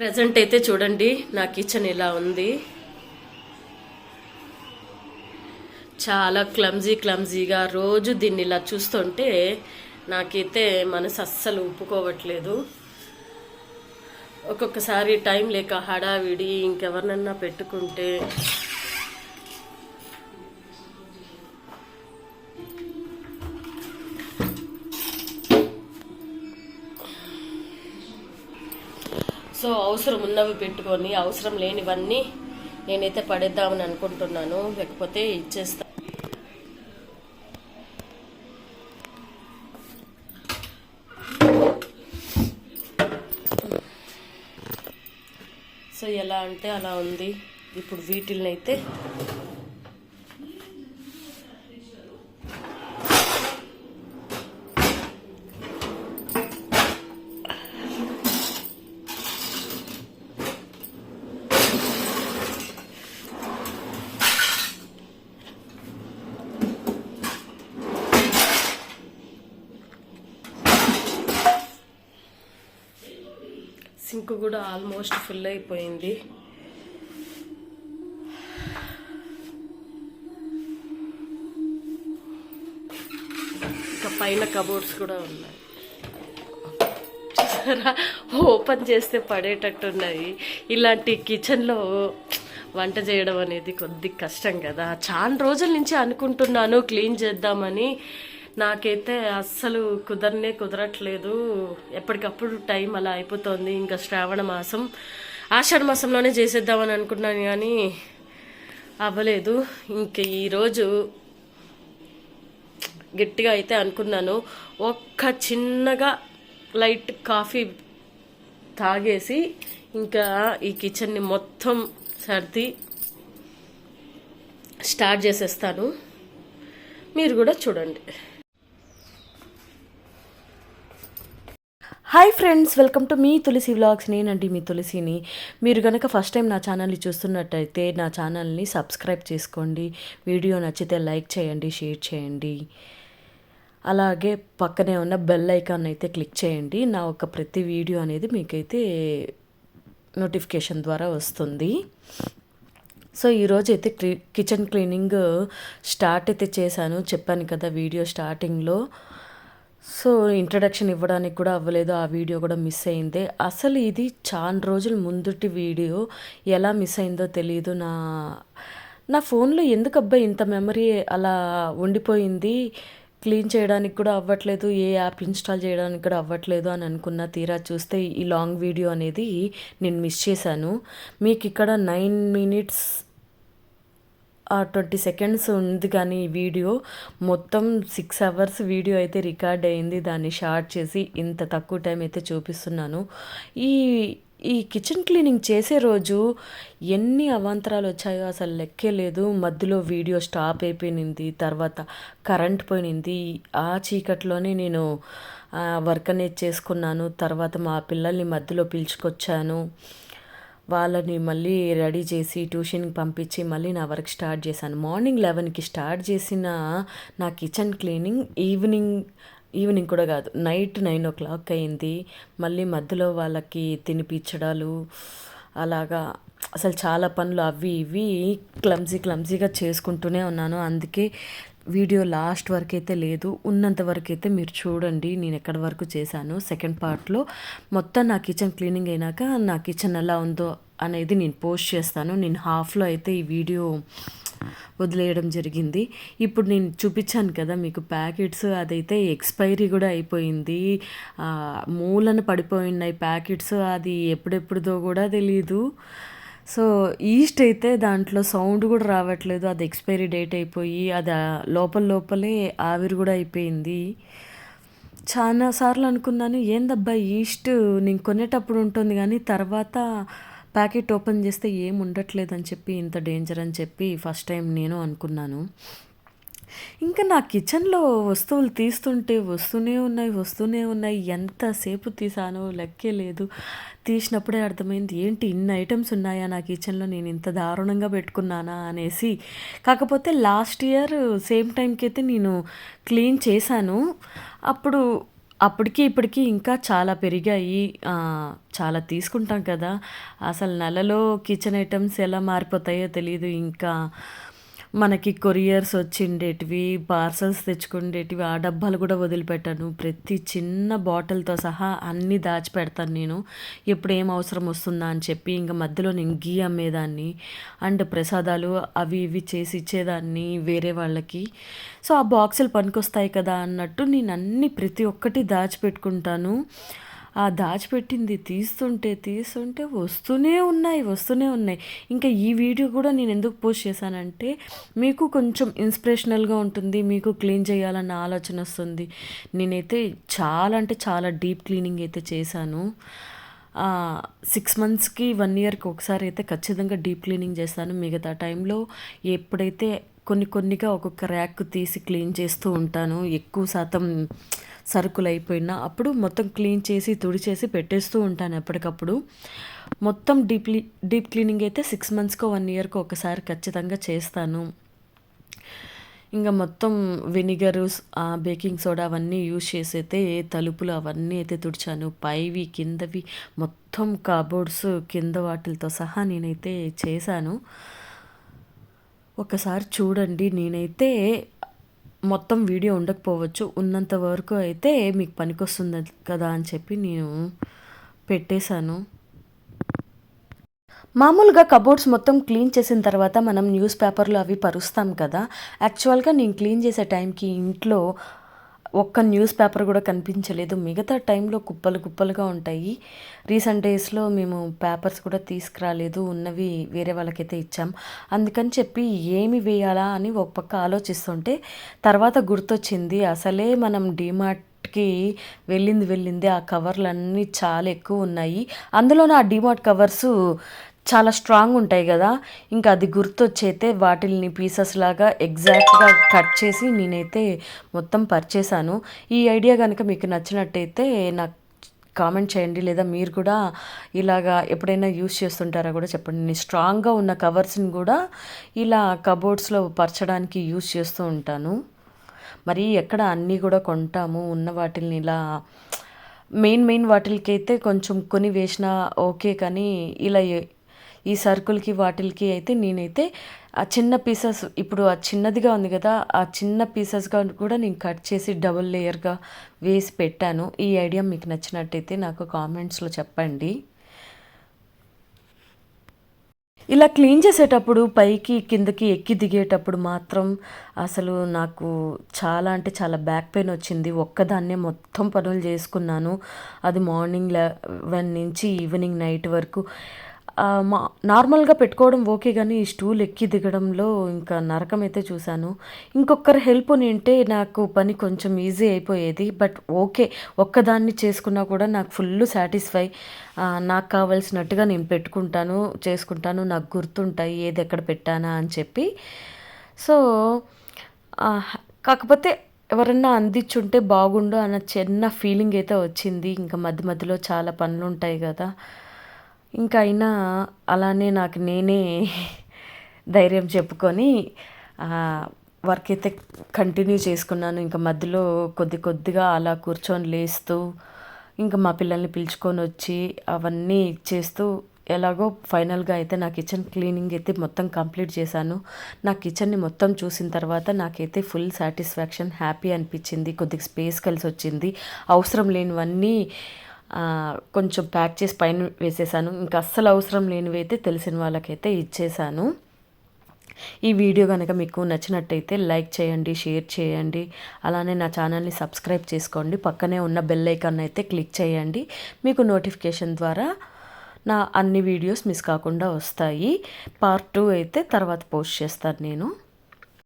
Present అయితే చూడండి నా కిచెన్ ఇలా ఉంది. చాలా క్లమ్జీ క్లమ్జీగా రోజు దీన్ని ఇలా చూస్తుంటే నాకైతే మనసు అస్సలు ఒప్పుకోవట్లేదు. ఒక్కొక్కసారి టైం లేక హడావిడి ఇంకెవరినన్నా పెట్టుకుంటే సో అవసరం ఉన్నవి పెట్టుకొని అవసరం లేనివన్నీ నేనైతే పడేద్దామని అనుకుంటున్నాను. లేకపోతే ఇచ్చేస్తా. సో ఎలా అంటే అలా ఉంది. ఇప్పుడు వీటిల్ని అయితే సింక్ కూడా ఆల్మోస్ట్ ఫుల్ అయిపోయింది. ఇంకా పైన కబోర్డ్స్ కూడా ఉన్నాయి. చూసారా ఓపెన్ చేస్తే పడేటట్టు ఉన్నాయి ఇలాంటి కిచెన్లో వంట చేయడం అనేది కొద్ది కష్టం కదా. చాలా రోజుల నుంచి అనుకుంటున్నాను క్లీన్ చేద్దామని. నాకైతే అస్సలు కుదరనే కుదరట్లేదు. ఎప్పటికప్పుడు టైం అలా అయిపోతుంది. ఇంకా శ్రావణ మాసం. ఆషాఢ మాసంలోనే చేసేద్దామని అనుకున్నాను కానీ అవ్వలేదు. ఇంక ఈరోజు గట్టిగా అయితే అనుకున్నాను. ఒక్క చిన్నగా లైట్ కాఫీ తాగేసి ఇంకా ఈ కిచెన్ని మొత్తం సర్ది స్టార్ట్ చేసేస్తాను. మీరు కూడా చూడండి. హాయ్ ఫ్రెండ్స్ వెల్కమ్ టు మీ తులసి వ్లాగ్స్. నేనండి మీ తులసిని. మీరు కనుక ఫస్ట్ టైం నా ఛానల్ని చూస్తున్నట్టయితే నా ఛానల్ని సబ్స్క్రైబ్ చేసుకోండి. వీడియో నచ్చితే లైక్ చేయండి షేర్ చేయండి. అలాగే పక్కనే ఉన్న బెల్ ఐకాన్ అయితే క్లిక్ చేయండి. నా ఒక ప్రతి వీడియో అనేది మీకైతే నోటిఫికేషన్ ద్వారా వస్తుంది. సో ఈరోజు అయితే క్లీ కిచెన్ క్లీనింగ్ స్టార్ట్ అయితే చేశాను. చెప్పాను కదా వీడియో స్టార్టింగ్లో. సో ఇంట్రడక్షన్ ఇవ్వడానికి కూడా అవ్వలేదు. ఆ వీడియో కూడా మిస్ అయింది. అసలు ఇది చాలా రోజుల ముందుటి వీడియో. ఎలా మిస్ అయిందో తెలియదు నా నా ఫోన్లో ఎందుకు అబ్బాయి ఇంత మెమరీ అలా ఉండిపోయింది? క్లీన్ చేయడానికి కూడా అవ్వట్లేదు. ఏ యాప్ ఇన్స్టాల్ చేయడానికి కూడా అవ్వట్లేదు అని అనుకున్న తీరా చూస్తే ఈ లాంగ్ వీడియో అనేది నేను మిస్ చేశాను. మీకు ఇక్కడ నైన్ మినిట్స్ ట్వంటీ సెకండ్స్ ఉంది కానీ ఈ వీడియో మొత్తం సిక్స్ అవర్స్ వీడియో అయితే రికార్డ్ అయింది. దాన్ని షార్ట్ చేసి ఇంత తక్కువ టైం అయితే చూపిస్తున్నాను. ఈ ఈ కిచెన్ క్లీనింగ్ చేసే రోజు ఎన్ని అవాంతరాలు వచ్చాయో అసలు లెక్కే లేదు. మధ్యలో వీడియో స్టాప్ అయిపోయింది తర్వాత కరెంట్ పోయినింది ఆ చీకట్లోనే నేను వర్క్ అనేది చేసుకున్నాను. తర్వాత మా పిల్లల్ని మధ్యలో పిలుచుకొచ్చాను. వాళ్ళని మళ్ళీ రెడీ చేసి ట్యూషన్కి పంపించి మళ్ళీ నా వర్క్ స్టార్ట్ చేశాను. మార్నింగ్ లెవెన్కి స్టార్ట్ చేసిన నా కిచెన్ క్లీనింగ్ ఈవినింగ్ ఈవినింగ్ కూడా కాదు నైట్ నైన్ ఓ క్లాక్ అయింది. మళ్ళీ మధ్యలో వాళ్ళకి తినిపించడాలు అలాగా అసలు చాలా పనులు అవి ఇవి క్లమ్జీ క్లమ్జీగా చేసుకుంటూనే ఉన్నాను. అందుకే వీడియో లాస్ట్ వరకు అయితే లేదు. ఉన్నంత వరకు అయితే మీరు చూడండి. నేను ఎక్కడి వరకు చేశాను? సెకండ్ పార్ట్లో. మొత్తం నా కిచెన్ క్లీనింగ్ అయినాక నా కిచెన్ ఎలా ఉందో అనేది నేను పోస్ట్ చేస్తాను. నేను హాఫ్లో అయితే ఈ వీడియో వదిలేయడం జరిగింది. ఇప్పుడు నేను చూపించాను కదా మీకు ప్యాకెట్స్. అదైతే ఎక్స్పైరీ కూడా అయిపోయింది. మూలన పడిపోయినాయి ప్యాకెట్స్. అది ఎప్పుడెప్పుడుదో కూడా తెలీదు. సో ఈస్ట్ అయితే దాంట్లో సౌండ్ కూడా రావట్లేదు. అది ఎక్స్పైరీ డేట్ అయిపోయి అది లోపల లోపలే ఆవిరి కూడా అయిపోయింది. చాలా సార్లు అనుకున్నాను ఏందబ్బా ఈస్ట్ నేను కొనేటప్పుడు ఉంటుంది కానీ తర్వాత ప్యాకెట్ ఓపెన్ చేస్తే ఏం ఉండట్లేదు అని చెప్పి ఇంత డేంజర్ అని చెప్పి ఫస్ట్ టైం నేను అనుకున్నాను. ఇంకా నా కిచెన్లో వస్తువులు తీస్తుంటే వస్తూనే ఉన్నాయి వస్తూనే ఉన్నాయి. ఎంతసేపు తీసానో లెక్కే లేదు. తీసినప్పుడే అర్థమైంది ఏంటి ఇన్ని ఐటమ్స్ ఉన్నాయా నా కిచెన్లో? నేను ఇంత దారుణంగా పెట్టుకున్నానా? అనేసి. కాకపోతే లాస్ట్ ఇయర్ సేమ్ టైంకి అయితే నేను క్లీన్ చేశాను. అప్పుడు అప్పటికి ఇప్పటికి ఇంకా చాలా పెరిగాయి. చాలా తీసుకుంటాం కదా. అసలు నెలలో కిచెన్ ఐటమ్స్ ఎలా మారిపోతాయో తెలియదు ఇంకా మనకి కొరియర్స్ వచ్చిండేటివి పార్సల్స్ తెచ్చుకుండేటివి ఆ డబ్బాలు కూడా వదిలిపెట్టాను. ప్రతి చిన్న బాటిల్తో సహా అన్నీ దాచిపెడతాను నేను. ఎప్పుడు ఏం అవసరం వస్తుందా అని చెప్పి ఇంకా మధ్యలో నేను గీ అమ్మేదాన్ని. అండ్ ప్రసాదాలు అవి ఇవి చేసి ఇచ్చేదాన్ని వేరే వాళ్ళకి. సో ఆ బాక్సులు పనికొస్తాయి కదా అన్నట్టు నేను అన్ని ప్రతి ఒక్కటి దాచిపెట్టుకుంటాను. ఆ దాచిపెట్టింది తీస్తుంటే తీస్తుంటే వస్తూనే ఉన్నాయి వస్తూనే ఉన్నాయి. ఇంకా ఈ వీడియో కూడా నేను ఎందుకు పోస్ట్ చేశానంటే మీకు కొంచెం ఇన్స్పిరేషనల్గా ఉంటుంది మీకు క్లీన్ చేయాలన్న ఆలోచన వస్తుంది. నేనైతే చాలా అంటే చాలా డీప్ క్లీనింగ్ అయితే చేశాను. సిక్స్ మంత్స్కి వన్ ఇయర్కి ఒకసారి అయితే ఖచ్చితంగా డీప్ క్లీనింగ్ చేస్తాను. మిగతా టైంలో ఎప్పుడైతే కొన్ని కొన్నిగా ఒక్కొక్క ర్యాక్ తీసి క్లీన్ చేస్తూ ఉంటాను ఎక్కువ శాతం సరుకులు అయిపోయినా అప్పుడు మొత్తం క్లీన్ చేసి తుడిచేసి పెట్టేస్తూ ఉంటాను ఎప్పటికప్పుడు. మొత్తం డీప్లీ డీప్ క్లీనింగ్ అయితే సిక్స్ మంత్స్కో వన్ ఇయర్కో ఒకసారి ఖచ్చితంగా చేస్తాను. ఇంకా మొత్తం వెనిగరు బేకింగ్ సోడా అవన్నీ యూజ్ చేసి అయితే తలుపులు అవన్నీ అయితే తుడిచాను. పైవి కిందవి మొత్తం కబోర్డ్స్ కింద వాటిలతో సహా నేనైతే చేశాను. ఒకసారి చూడండి నేనైతే మొత్తం వీడియో ఉండకపోవచ్చు. ఉన్నంత వరకు అయితే మీకు పనికొస్తుంది కదా అని చెప్పి నేను పెట్టేశాను. మామూలుగా కబోర్డ్స్ మొత్తం క్లీన్ చేసిన తర్వాత మనం న్యూస్ పేపర్లు అవి పరుస్తాం కదా. యాక్చువల్గా నేను క్లీన్ చేసే టైంకి ఇంట్లో ఒక్క న్యూస్ పేపర్ కూడా కనిపించలేదు. మిగతా టైంలో కుప్పలు కుప్పలుగా ఉంటాయి. రీసెంట్ డేస్లో మేము పేపర్స్ కూడా తీసుకురాలేదు. ఉన్నవి వేరే వాళ్ళకైతే ఇచ్చాం. అందుకని చెప్పి ఏమి వేయాలా అని ఒక పక్క ఆలోచిస్తుంటే తర్వాత గుర్తొచ్చింది. అసలే మనం డిమార్ట్కి వెళ్ళింది వెళ్ళింది ఆ కవర్లు అన్నీ చాలా ఎక్కువ ఉన్నాయి. అందులోనే ఆ డిమార్ట్ కవర్స్ చాలా స్ట్రాంగ్ ఉంటాయి కదా. ఇంకా అది గుర్తొచ్చైతే వాటిల్ని పీసెస్ లాగా ఎగ్జాక్ట్గా కట్ చేసి నేనైతే మొత్తం పర్చేసాను ఈ ఐడియా కనుక మీకు నచ్చినట్టయితే నాకు కామెంట్ చేయండి లేదా మీరు కూడా ఇలాగా ఎప్పుడైనా యూస్ చేస్తుంటారా కూడా చెప్పండి. నేను స్ట్రాంగ్గా ఉన్న కవర్స్ని కూడా ఇలా కబోర్డ్స్లో పరచడానికి యూస్ చేస్తూ ఉంటాను. మరి ఎక్కడ అన్నీ కూడా కొంటాము ఉన్న వాటిల్ని ఇలా మెయిన్ మెయిన్ వాటికి అయితే కొంచెం కొని వేసినా ఓకే కానీ ఇలా ఈ సరుకులకి వాటికి అయితే నేనైతే ఆ చిన్న పీసెస్ ఇప్పుడు ఆ చిన్నదిగా ఉంది కదా ఆ చిన్న పీసెస్గా కూడా నేను కట్ చేసి డబుల్ లేయర్గా వేసి పెట్టాను. ఈ ఐడియా మీకు నచ్చినట్టయితే నాకు కామెంట్స్లో చెప్పండి. ఇలా క్లీన్ చేసేటప్పుడు పైకి కిందకి ఎక్కి దిగేటప్పుడు మాత్రం అసలు నాకు చాలా అంటే చాలా బ్యాక్ పెయిన్ వచ్చింది. ఒక్కదాన్నే మొత్తం పనులు చేసుకున్నాను. అది మార్నింగ్ లెవెన్ నుంచి ఈవినింగ్ నైట్ వరకు మా నార్మల్గా పెట్టుకోవడం ఓకే కానీ ఈ స్టూల్ ఎక్కి దిగడంలో ఇంకా నరకం అయితే చూశాను. ఇంకొకరి హెల్ప్ ఉంటే నాకు పని కొంచెం ఈజీ అయిపోయేది. బట్ ఓకే ఒక్కదాన్ని చేసుకున్నా కూడా నాకు ఫుల్ సాటిస్ఫై. నాకు కావాల్సినట్టుగా నేను పెట్టుకుంటాను చేసుకుంటాను నాకు గుర్తుంటాయి ఏది ఎక్కడ పెట్టానా అని చెప్పి. సో కాకపోతే ఎవరన్నా అందించుంటే బాగుండు అన్న చిన్న ఫీలింగ్ అయితే వచ్చింది. ఇంకా మధ్య మధ్యలో చాలా పనులు ఉంటాయి కదా. ఇంకా అయినా అలానే నాకు నేనే ధైర్యం చెప్పుకొని వర్క్ అయితే కంటిన్యూ చేసుకున్నాను. ఇంకా మధ్యలో కొద్ది కొద్దిగా అలా కూర్చొని లేస్తూ ఇంకా మా పిల్లల్ని పిలుచుకొని వచ్చి అవన్నీ చేస్తూ ఎలాగో ఫైనల్గా అయితే నా కిచెన్ క్లీనింగ్ అయితే మొత్తం కంప్లీట్ చేశాను. నా కిచెన్ని మొత్తం చూసిన తర్వాత నాకైతే ఫుల్ సాటిస్ఫాక్షన్ హ్యాపీ అనిపించింది. కొద్దిగా స్పేస్ కలిసి వచ్చింది అవసరం లేనివన్నీ కొంచెం ప్యాక్ చేసి పైన వేసేసాను. ఇంకా అస్సలు అవసరం లేనివి అయితే తెలిసిన వాళ్ళకైతే ఇచ్చేసాను. ఈ వీడియో కనుక మీకు నచ్చినట్టయితే లైక్ చేయండి షేర్ చేయండి. అలానే నా ఛానల్ని సబ్స్క్రైబ్ చేసుకోండి. పక్కనే ఉన్న బెల్ ఐకాన్ అయితే క్లిక్ చేయండి. మీకు నోటిఫికేషన్ ద్వారా నా అన్ని వీడియోస్ మిస్ కాకుండా వస్తాయి. పార్ట్ టూ అయితే తర్వాత పోస్ట్ చేస్తాను నేను.